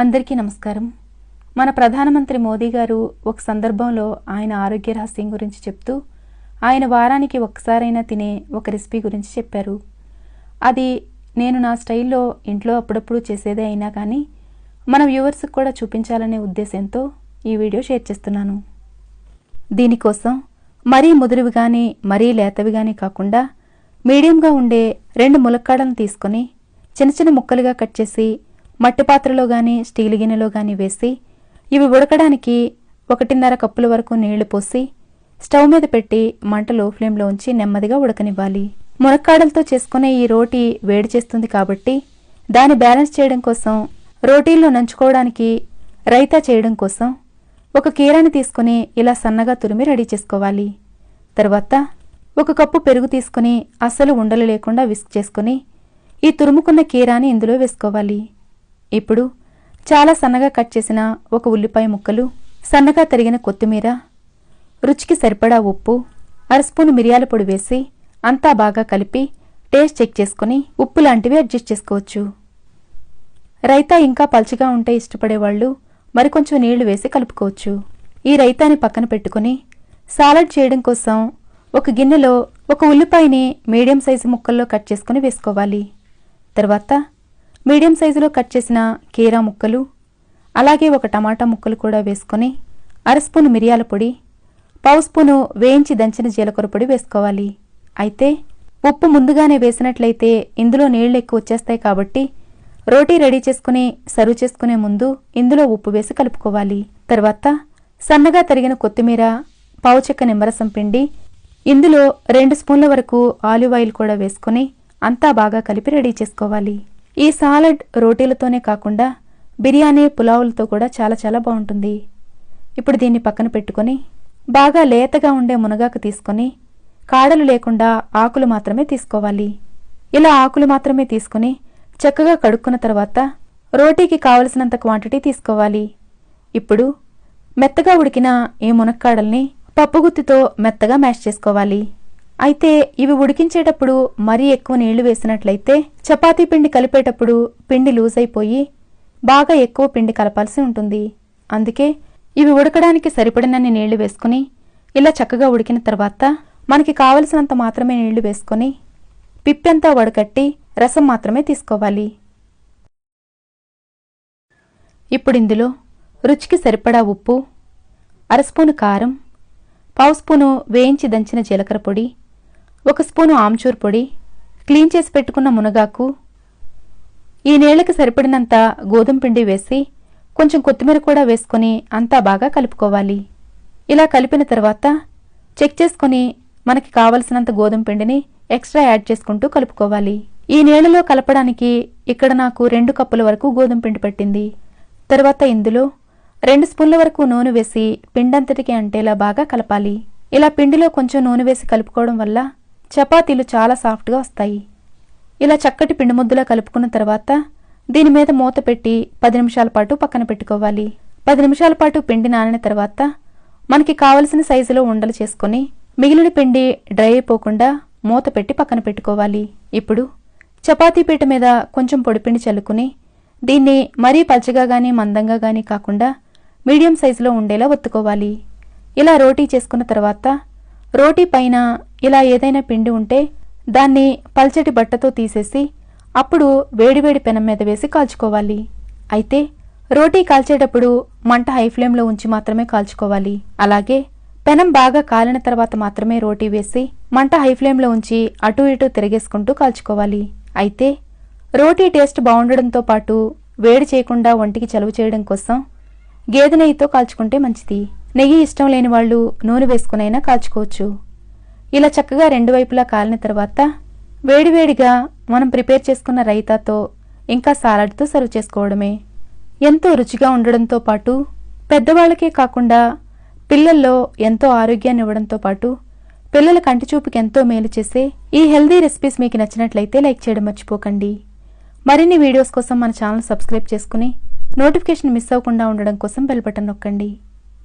అందరికీ నమస్కారం. మన ప్రధానమంత్రి మోదీ గారు ఒక సందర్భంలో ఆయన ఆరోగ్య రహస్యం గురించి చెప్తూ ఆయన వారానికి ఒక్కసారైనా తినే ఒక రెసిపీ గురించి చెప్పారు. అది నేను నా స్టైల్లో ఇంట్లో అప్పుడప్పుడు చేసేదే అయినా కానీ మన వ్యూవర్స్కి కూడా చూపించాలనే ఉద్దేశంతో ఈ వీడియో షేర్ చేస్తున్నాను. దీనికోసం మరీ ముదురువి కానీ మరీ లేతవి కానీ కాకుండా మీడియంగా ఉండే రెండు ములక్కాడలను తీసుకొని చిన్న చిన్న ముక్కలుగా కట్ చేసి మట్టి పాత్రలో కానీ స్టీల్ గిన్నెలో కానీ వేసి ఇవి ఉడకడానికి ఒకటిన్నర కప్పుల వరకు నీళ్ళు పోసి స్టవ్ మీద పెట్టి మంట లో ఫ్లేమ్లో ఉంచి నెమ్మదిగా ఉడకనివ్వాలి. మునక్కాడలతో చేసుకునే ఈ రోటీ వేడి చేస్తుంది కాబట్టి దాన్ని బ్యాలెన్స్ చేయడం కోసం రోటీల్లో నంచుకోవడానికి రైతా చేయడం కోసం ఒక కీరాని తీసుకుని ఇలా సన్నగా తురిమి రెడీ చేసుకోవాలి. తర్వాత ఒక కప్పు పెరుగు తీసుకుని అస్సలు ఉండలు లేకుండా విస్క్ చేసుకుని ఈ తురుముకున్న కీరాని ఇందులో వేసుకోవాలి. ఇప్పుడు చాలా సన్నగా కట్ చేసిన ఒక ఉల్లిపాయ ముక్కలు సన్నగా తరిగిన కొత్తిమీర రుచికి సరిపడా ఉప్పు అరస్పూను మిరియాల పొడి వేసి అంతా బాగా కలిపి టేస్ట్ చెక్ చేసుకుని ఉప్పు లాంటివి అడ్జస్ట్ చేసుకోవచ్చు. రైతా ఇంకా పల్చగా ఉంటే ఇష్టపడేవాళ్ళు మరికొంచెం నీళ్ళు వేసి కలుపుకోవచ్చు. ఈ రైతాని పక్కన పెట్టుకుని సాలడ్ చేయడం కోసం ఒక గిన్నెలో ఒక ఉల్లిపాయని మీడియం సైజు ముక్కల్లో కట్ చేసుకుని వేసుకోవాలి. తర్వాత మీడియం సైజులో కట్ చేసిన కీరా ముక్కలు అలాగే ఒక టమాటా ముక్కలు కూడా వేసుకొని అర స్పూను మిరియాల పొడి పావు స్పూను వేయించి దంచిన జీలకర్ర పొడి వేసుకోవాలి. అయితే ఉప్పు ముందుగానే వేసినట్లయితే ఇందులో నీళ్ళు ఎక్కువ వచ్చేస్తాయి కాబట్టి రోటీ రెడీ చేసుకుని సర్వ్ చేసుకునే ముందు ఇందులో ఉప్పు వేసి కలుపుకోవాలి. తర్వాత సన్నగా తరిగిన కొత్తిమీర పావు చెక్క నిమ్మరసం పిండి ఇందులో రెండు స్పూన్ల వరకు ఆలివ్ ఆయిల్ కూడా వేసుకుని అంతా బాగా కలిపి రెడీ చేసుకోవాలి. ఈ సాలడ్ రోటీలతోనే కాకుండా బిర్యానీ పులావులతో కూడా చాలా చాలా బాగుంటుంది. ఇప్పుడు దీన్ని పక్కన పెట్టుకొని బాగా లేతగా ఉండే మునగాకు తీసుకొని కాడలు లేకుండా ఆకులు మాత్రమే తీసుకోవాలి. ఇలా ఆకులు మాత్రమే తీసుకుని చక్కగా కడుక్కున్న తర్వాత రోటీకి కావలసినంత క్వాంటిటీ తీసుకోవాలి. ఇప్పుడు మెత్తగా ఉడికిన ఈ మునక్కాడల్ని పప్పుగుత్తితో మెత్తగా మ్యాష్ చేసుకోవాలి. అయితే ఇవి ఉడికించేటప్పుడు మరీ ఎక్కువ నీళ్ళు వేసినట్లయితే చపాతీ పిండి కలిపేటప్పుడు పిండి లూజ్ అయిపోయి బాగా ఎక్కువ పిండి కలపాల్సి ఉంటుంది. అందుకే ఇవి ఉడకడానికి సరిపడినన్ని నీళ్ళు వేసుకుని ఇలా చక్కగా ఉడికిన తర్వాత మనకి కావలసినంత మాత్రమే నీళ్ళు వేసుకొని పిప్పంతా వడకట్టి రసం మాత్రమే తీసుకోవాలి. ఇప్పుడు ఇందులో రుచికి సరిపడా ఉప్పు అర స్పూను కారం పావు స్పూను వేయించి దంచిన జీలకర్ర పొడి ఒక స్పూను ఆమ్చూర్ పొడి క్లీన్ చేసి పెట్టుకున్న మునగాకు ఈ నీళ్ళకు సరిపడినంత గోధుమ పిండి వేసి కొంచెం కొత్తిమీర కూడా వేసుకొని అంతా బాగా కలుపుకోవాలి. ఇలా కలిపిన తర్వాత చెక్ చేసుకొని మనకి కావలసినంత గోధుమ పిండిని ఎక్స్ట్రా యాడ్ చేసుకుంటూ కలుపుకోవాలి. ఈ నీళ్ళలో కలపడానికి ఇక్కడ నాకు రెండు కప్పుల వరకు గోధుమ పిండి పట్టింది. తర్వాత ఇందులో రెండు స్పూన్ల వరకు నూనె వేసి పిండంతటికి అంటేలా బాగా కలపాలి. ఇలా పిండిలో కొంచెం నూనె వేసి కలుపుకోవడం వల్ల చపాతీలు చాలా సాఫ్ట్గా వస్తాయి. ఇలా చక్కటి పిండి ముద్దలా కలుపుకున్న తర్వాత దీని మీద మూత పెట్టి పది నిమిషాల పాటు పక్కన పెట్టుకోవాలి. పది నిమిషాల పాటు పిండి నానిన తర్వాత మనకి కావలసిన సైజులో ఉండలు చేసుకొని మిగిలిన పిండి డ్రై అయిపోకుండా మూత పెట్టి పక్కన పెట్టుకోవాలి. ఇప్పుడు చపాతీ పీట మీద కొంచెం పొడిపిండి చల్లుకుని దీన్ని మరీ పల్చగా గానీ మందంగా గానీ కాకుండా మీడియం సైజులో ఉండేలా ఒత్తుకోవాలి. ఇలా రోటీ చేసుకున్న తర్వాత రోటీ పైన ఇలా ఏదైనా పిండి ఉంటే దాన్ని పల్చటి బట్టతో తీసేసి అప్పుడు వేడివేడి పెనం మీద వేసి కాల్చుకోవాలి. అయితే రోటీ కాల్చేటప్పుడు మంట హై ఫ్లేమ్లో ఉంచి మాత్రమే కాల్చుకోవాలి. అలాగే పెనం బాగా కాలిన తర్వాత మాత్రమే రోటీ వేసి మంట హై ఫ్లేమ్లో ఉంచి అటు ఇటు తిరిగేసుకుంటూ కాల్చుకోవాలి. అయితే రోటీ టేస్ట్ బాగుండడంతో పాటు వేడి చేయకుండా ఒంటికి చలువ చేయడం కోసం గేదె నెయ్యితో కాల్చుకుంటే మంచిది. నెయ్యి ఇష్టం లేని వాళ్ళు నూనె వేసుకునైనా కాల్చుకోవచ్చు. ఇలా చక్కగా రెండు వైపులా కాలిన తర్వాత వేడివేడిగా మనం ప్రిపేర్ చేసుకున్న రైతాతో ఇంకా సాలడ్తో సర్వ్ చేసుకోవడమే. ఎంతో రుచిగా ఉండడంతో పాటు పెద్దవాళ్ళకే కాకుండా పిల్లల్లో ఎంతో ఆరోగ్యాన్ని ఇవ్వడంతో పాటు పిల్లల కంటి చూపుకి ఎంతో మేలు చేసే ఈ హెల్దీ రెసిపీస్ మీకు నచ్చినట్లయితే లైక్ చేయడం మర్చిపోకండి. మరిన్ని వీడియోస్ కోసం మన ఛానల్ సబ్స్క్రైబ్ చేసుకుని నోటిఫికేషన్ మిస్ అవ్వకుండా ఉండడం కోసం బెల్ బటన్ నొక్కండి.